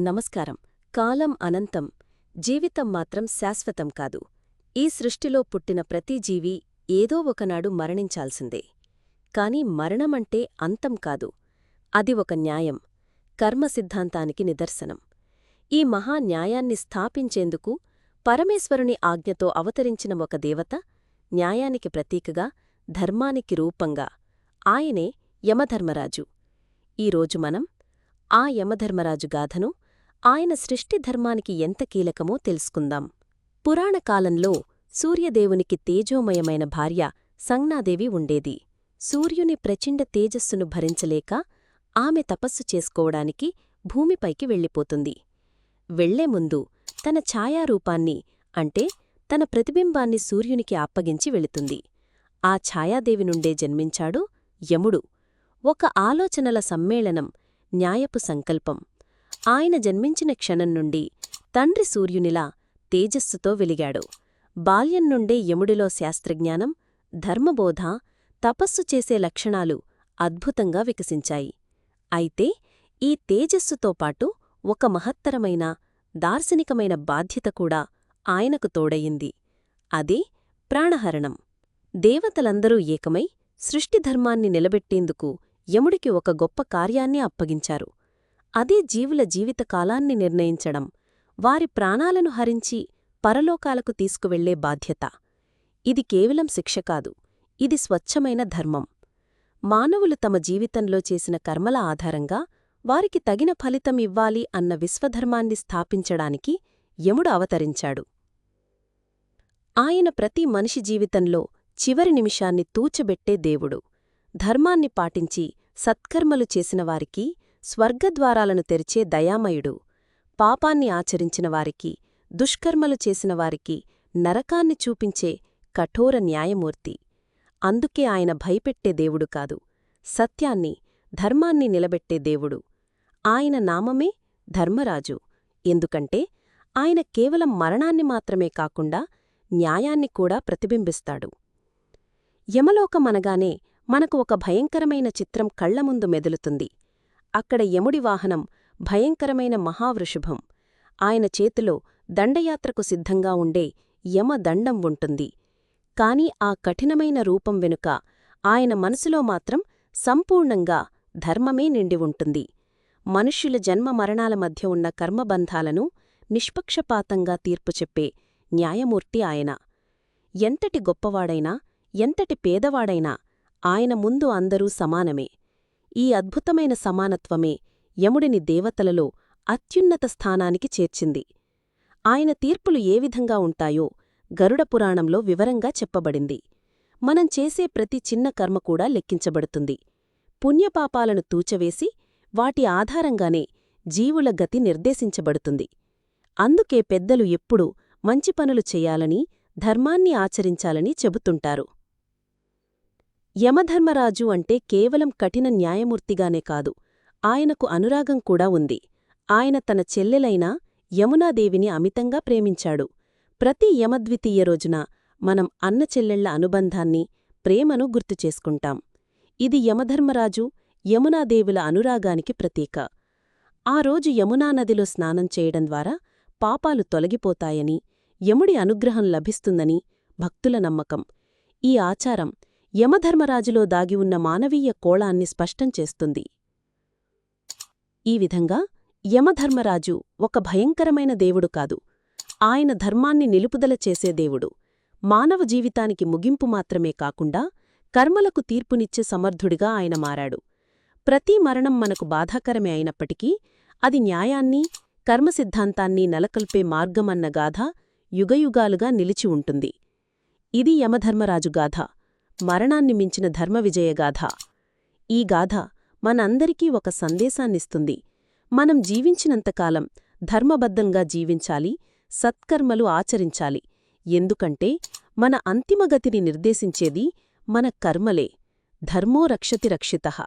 నమస్కారం. కాలం అనంతం జీవితం మాత్రం శాశ్వతం కాదు. ఈ సృష్టిలో పుట్టిన ప్రతి జీవి ఏదో ఒకనాడు మరణించాల్సిందే. కాని మరణమంటే అంతం కాదు. అది ఒక న్యాయం కర్మ సిద్ధాంతానికి నిదర్శనం. ఈ మహా న్యాయాన్ని స్థాపించేందుకు పరమేశ్వరుని ఆజ్ఞతో అవతరించిన ఒక దేవత న్యాయానికి ప్రతీకగా ధర్మానికి రూపంగా ఆయనే యమధర్మరాజు. ఈరోజు మనం ఆ యమధర్మరాజు గాథను ఆయన సృష్టి ధర్మానికి ఎంత కీలకమో తెలుసుకుందాం. పురాణకాలంలో సూర్యదేవునికి తేజోమయమైన భార్య సంజ్ఞాదేవి ఉండేది. సూర్యుని ప్రచిండ తేజస్సును భరించలేక ఆమె తపస్సు చేసుకోవడానికి భూమిపైకి వెళ్ళిపోతుంది. వెళ్ళే ముందు తన ఛాయారూపాన్ని అంటే తన ప్రతిబింబాన్ని సూర్యునికి అప్పగించి వెళుతుంది. ఆ ఛాయాదేవి నుండే జన్మించాడు యముడు. ఒక ఆలోచనల సమ్మేళనం న్యాయపు సంకల్పం. ఆయన జన్మించిన క్షణం నుండి తండ్రి సూర్యునిలా తేజస్సుతో వెలిగాడు. బాల్యం నుండే యముడిలో శాస్త్రజ్ఞానం ధర్మబోధ తపస్సు చేసే లక్షణాలు అద్భుతంగా వికసించాయి. అయితే ఈ తేజస్సుతో పాటు ఒక మహత్తరమైన దార్శనికమైన బాధ్యత కూడా ఆయనకు తోడయింది. అదే ప్రాణహరణం. దేవతలందరూ ఏకమై సృష్టిధర్మాన్ని నిలబెట్టేందుకు యముడికి ఒక గొప్ప కార్యాన్ని అప్పగించారు. అదే జీవుల జీవితకాలాన్ని నిర్ణయించడం వారి ప్రాణాలను హరించి పరలోకాలకు తీసుకువెళ్ళే బాధ్యత. ఇది కేవలం శిక్ష కాదు ఇది స్వచ్ఛమైన ధర్మం. మానవులు తమ జీవితంలో చేసిన కర్మల ఆధారంగా వారికి తగిన ఫలితం ఇవ్వాలి అన్న విశ్వధర్మాన్ని స్థాపించడానికి యముడు అవతరించాడు. ఆయన ప్రతి మనిషి జీవితంలో చివరి నిమిషాన్ని తూచబెట్టే దేవుడు. ధర్మాన్ని పాటించి సత్కర్మలు చేసినవారికి స్వర్గద్వారాలను తెరిచే దయామయుడు పాపాన్ని ఆచరించిన వారికి దుష్కర్మలు చేసిన వారికి నరకాన్ని చూపించే కఠోర న్యాయమూర్తి. అందుకే ఆయన భయపెట్టే దేవుడు కాదు సత్యాన్ని ధర్మాన్ని నిలబెట్టే దేవుడు. ఆయన నామమే ధర్మరాజు. ఎందుకంటే ఆయన కేవలం మరణాన్ని మాత్రమే కాకుండా న్యాయాన్ని కూడా ప్రతిబింబిస్తాడు. యమలోకమనగానే మనకు ఒక భయంకరమైన చిత్రం కళ్ళముందు మెదులుతుంది. అక్కడ యముడి వాహనం భయంకరమైన మహావృషభం. ఆయన చేతిలో దండయాత్రకు సిద్ధంగా ఉండే యమ దండం ఉంటుంది. కాని ఆ కఠినమైన రూపం వెనుక ఆయన మనసులో మాత్రం సంపూర్ణంగా ధర్మమే నిండి ఉంటుంది. మనుష్యుల జన్మ మరణాల మధ్య ఉన్న కర్మబంధాలను నిష్పక్షపాతంగా తీర్పు చెప్పే న్యాయమూర్తి ఆయన. ఎంతటి గొప్పవాడైనా ఎంతటి పేదవాడైనా ఆయన ముందు అందరూ సమానమే. ఈ అద్భుతమైన సమానత్వమే యముడిని దేవతలలో అత్యున్నత స్థానానికి చేర్చింది. ఆయన తీర్పులు ఏ విధంగా ఉంటాయో గరుడపురాణంలో వివరంగా చెప్పబడింది. మనం చేసే ప్రతి చిన్న కర్మ కూడా లెక్కించబడుతుంది. పుణ్యపాపాలను తూచవేసి వాటి ఆధారంగానే జీవుల గతి నిర్దేశించబడుతుంది. అందుకే పెద్దలు ఎప్పుడూ మంచి పనులు చేయాలని ధర్మాన్ని ఆచరించాలని చెబుతుంటారు. యమధర్మరాజు అంటే కేవలం కఠిన న్యాయమూర్తిగానే కాదు. ఆయనకు అనురాగం కూడా ఉంది. ఆయన తన చెల్లెలైన యమునాదేవిని అమితంగా ప్రేమించాడు. ప్రతి యమద్వితీయ రోజున మనం అన్న చెల్లెళ్ళ అనుబంధాన్ని ప్రేమను గుర్తుచేసుకుంటాం ఇది యమధర్మరాజు యమునాదేవుల అనురాగానికి ప్రతీక. ఆ రోజు యమునానదిలో స్నానం చేయడం ద్వారా పాపాలు తొలగిపోతాయని యముడి అనుగ్రహం లభిస్తుందని భక్తుల నమ్మకం. ఈ ఆచారం యమధర్మరాజులో దాగి ఉన్న మానవీయ కోళాన్ని స్పష్టం చేస్తుంది. ఈ విధంగా యమధర్మరాజు ఒక భయంకరమైన దేవుడు కాదు. ఆయన ధర్మాన్ని నిలుపుదల చేసే దేవుడు. మానవ జీవితానికి ముగింపు మాత్రమే కాకుండా కర్మలకు తీర్పునిచ్చే సమర్థుడిగా ఆయన మారాడు. ప్రతి మరణం మనకు బాధాకరమే అయినప్పటికీ అది న్యాయాన్ని కర్మసిద్ధాంతాన్ని నెలకొల్పే మార్గమన్న గాథ యుగయుగాలుగా నిలిచి ఉంటుంది. ఇది యమధర్మరాజు గాథ. మరణాన్ని మించిన ధర్మవిజయగాథ ఈ గాథ మనందరికీ ఒక సందేశాన్నిస్తుంది. మనం జీవించినంతకాలం ధర్మబద్ధంగా జీవించాలి సత్కర్మలు ఆచరించాలి. ఎందుకంటే మన అంతిమగతిని నిర్దేశించేది మన కర్మలే. ధర్మో రక్షతి రక్షితః.